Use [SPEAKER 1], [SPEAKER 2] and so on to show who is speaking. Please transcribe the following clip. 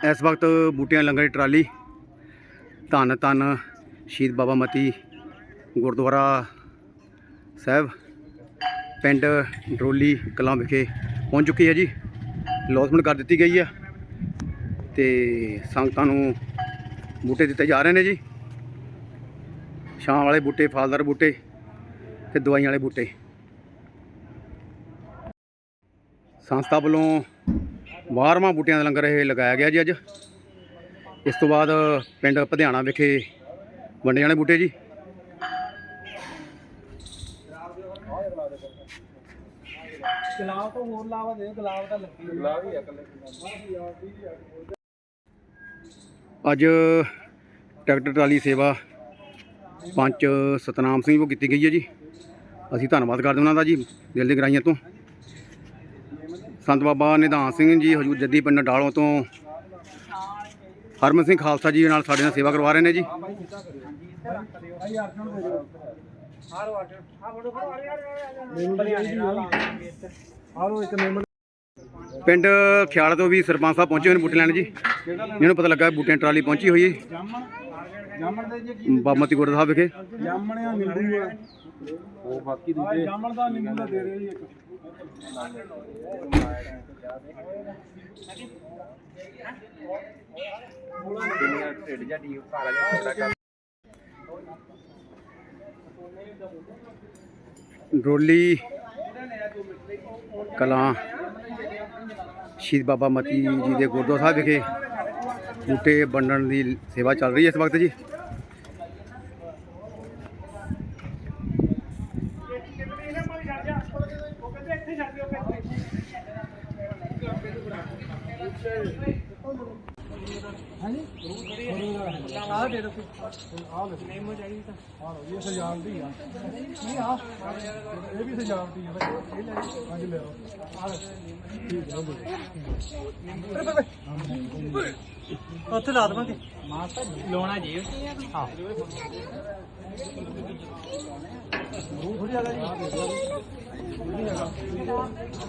[SPEAKER 1] ਇਸ ਵਕਤ ਬੂਟਿਆਂ ਲੰਗਰ ਦੀ ਟਰਾਲੀ, ਧੰਨ ਧੰਨ ਸ਼ਹੀਦ ਬਾਬਾ ਮਤੀ ਗੁਰਦੁਆਰਾ ਸਾਹਿਬ, ਪਿੰਡ ਡਰੋਲੀ ਕਲਾਂ ਵਿਖੇ ਪਹੁੰਚ ਚੁੱਕੀ ਹੈ ਜੀ। ਲੌਸਮੈਂਟ ਕਰ ਦਿੱਤੀ ਗਈ ਹੈ ਤੇ ਸੰਗਤਾਂ ਨੂੰ ਬੂਟੇ ਦਿੱਤੇ ਜਾ ਰਹੇ ਨੇ ਜੀ। ਛਾਂ ਵਾਲੇ ਬੂਟੇ, ਫਲਦਾਰ ਬੂਟੇ ਤੇ ਦਵਾਈਆਂ ਵਾਲੇ ਬੂਟੇ। ਸੰਸਥਾ ਵੱਲੋਂ ਬਾਰਵਾਂ ਬੂਟਿਆਂ ਦਾ ਲੰਗਰ ਇਹ ਲਗਾਇਆ ਗਿਆ ਜੀ ਅੱਜ। ਇਸ ਤੋਂ ਬਾਅਦ ਪਿੰਡ ਪਧਿਆਣਾ ਵਿਖੇ ਵੰਡੇ ਵਾਲੇ ਬੂਟੇ ਜੀ।
[SPEAKER 2] ਗੁਲਾਬ ਤੋਂ ਹੋਰ ਲਾਵਾ ਦੇ ਗੁਲਾਬ ਦਾ ਲੱਗੀ ਗੁਲਾਬ ਹੀ ਆ ਕੱਲੇ
[SPEAKER 1] ਅੱਜ ਟਰੈਕਟਰ ਟਰਾਲੀ ਸੇਵਾ ਪੰਚ ਸਤਨਾਮ ਸਿੰਘ ਵੱਲੋਂ ਕੀਤੀ ਗਈ ਹੈ ਜੀ। ਅਸੀਂ ਧੰਨਵਾਦ ਕਰਦੇ ਉਹਨਾਂ ਦਾ ਜੀ ਦਿਲ ਦੀ ਗਰਾਈਆਂ ਤੋਂ। ਸੰਤ ਬਾਬਾ ਨਿਧਾਨ ਸਿੰਘ ਜੀ, ਹਜੂਰ ਜੱਦੀ ਪਿੰਡ ਡਾਲੋਂ ਤੋਂ। ਹਰਮਨ ਸਿੰਘ ਖਾਲਸਾ ਜੀ ਨਾਲ ਸਾਡੇ ਨਾਲ ਸੇਵਾ ਕਰਵਾ ਰਹੇ ਨੇ ਜੀ। ਪਿੰਡ ਖਿਆਲ ਤੋਂ ਵੀ ਸਰਪੰਚ ਸਾਹਿਬ ਪਹੁੰਚੇ ਹੋਏ ਨੇ ਬੂਟੇ ਲੈਣ ਜੀ। ਜਿਹਨੂੰ ਪਤਾ ਲੱਗਾ ਬੂਟਿਆਂ ਟਰਾਲੀ ਪਹੁੰਚੀ ਹੋਈ ਹੈ
[SPEAKER 2] ਜਾਮਣ
[SPEAKER 1] ਗੁਰਦੁਆਰਾ ਸਾਹਿਬ ਵਿਖੇ।
[SPEAKER 2] ਜਾਮਣ ਨਿੰਬੂ ਉਹ ਬਾਕੀ ਦੂਜੇ? ਜਾਮਣ ਦਾ ਨਿੰਬੂ ਦਾ ਦੇ ਰਹੇ ਜੀ ਇੱਕ। ਢਿੱਡ ਜਾ ਡੀ ਕਾਲਾ ਜਿਹਾ ਥੋੜਾ ਕਰ
[SPEAKER 1] ਡਰੋਲੀ ਕਲਾਂ ਸ਼ਹੀਦ ਬਾਬਾ ਮਤੀ ਜੀ ਦੇ ਗੁਰਦੁਆਰਾ ਸਾਹਿਬ ਵਿਖੇ ਬੂਟੇ ਵੰਡਣ ਦੀ ਸੇਵਾ ਚੱਲ ਰਹੀ ਹੈ ਇਸ ਵਕਤ ਜੀ।
[SPEAKER 2] ਆ ਦੇ ਦੋ ਆ ਲੈ ਨੇਮੋ ਚਾਹੀਦੀ ਤਾਂ ਆ ਲਓ ਇਹ ਸਜਾਵਟੀ ਆ। ਨਹੀਂ ਆ। ਇਹ ਵੀ ਸਜਾਵਟੀ ਆ। ਇਹ ਲੈ ਅੱਜ ਲੈ ਆਓ ਆ ਲੈ। ਠੀਕ ਹੈ ਉੱਥੇ ਲਾ ਦਵਾਂਗੇ। ਮਾਸਾ ਲਾਉਣਾ ਜੀ। ਹਾਂ। ਥੋੜੀ ਜੀ। 감사합니다.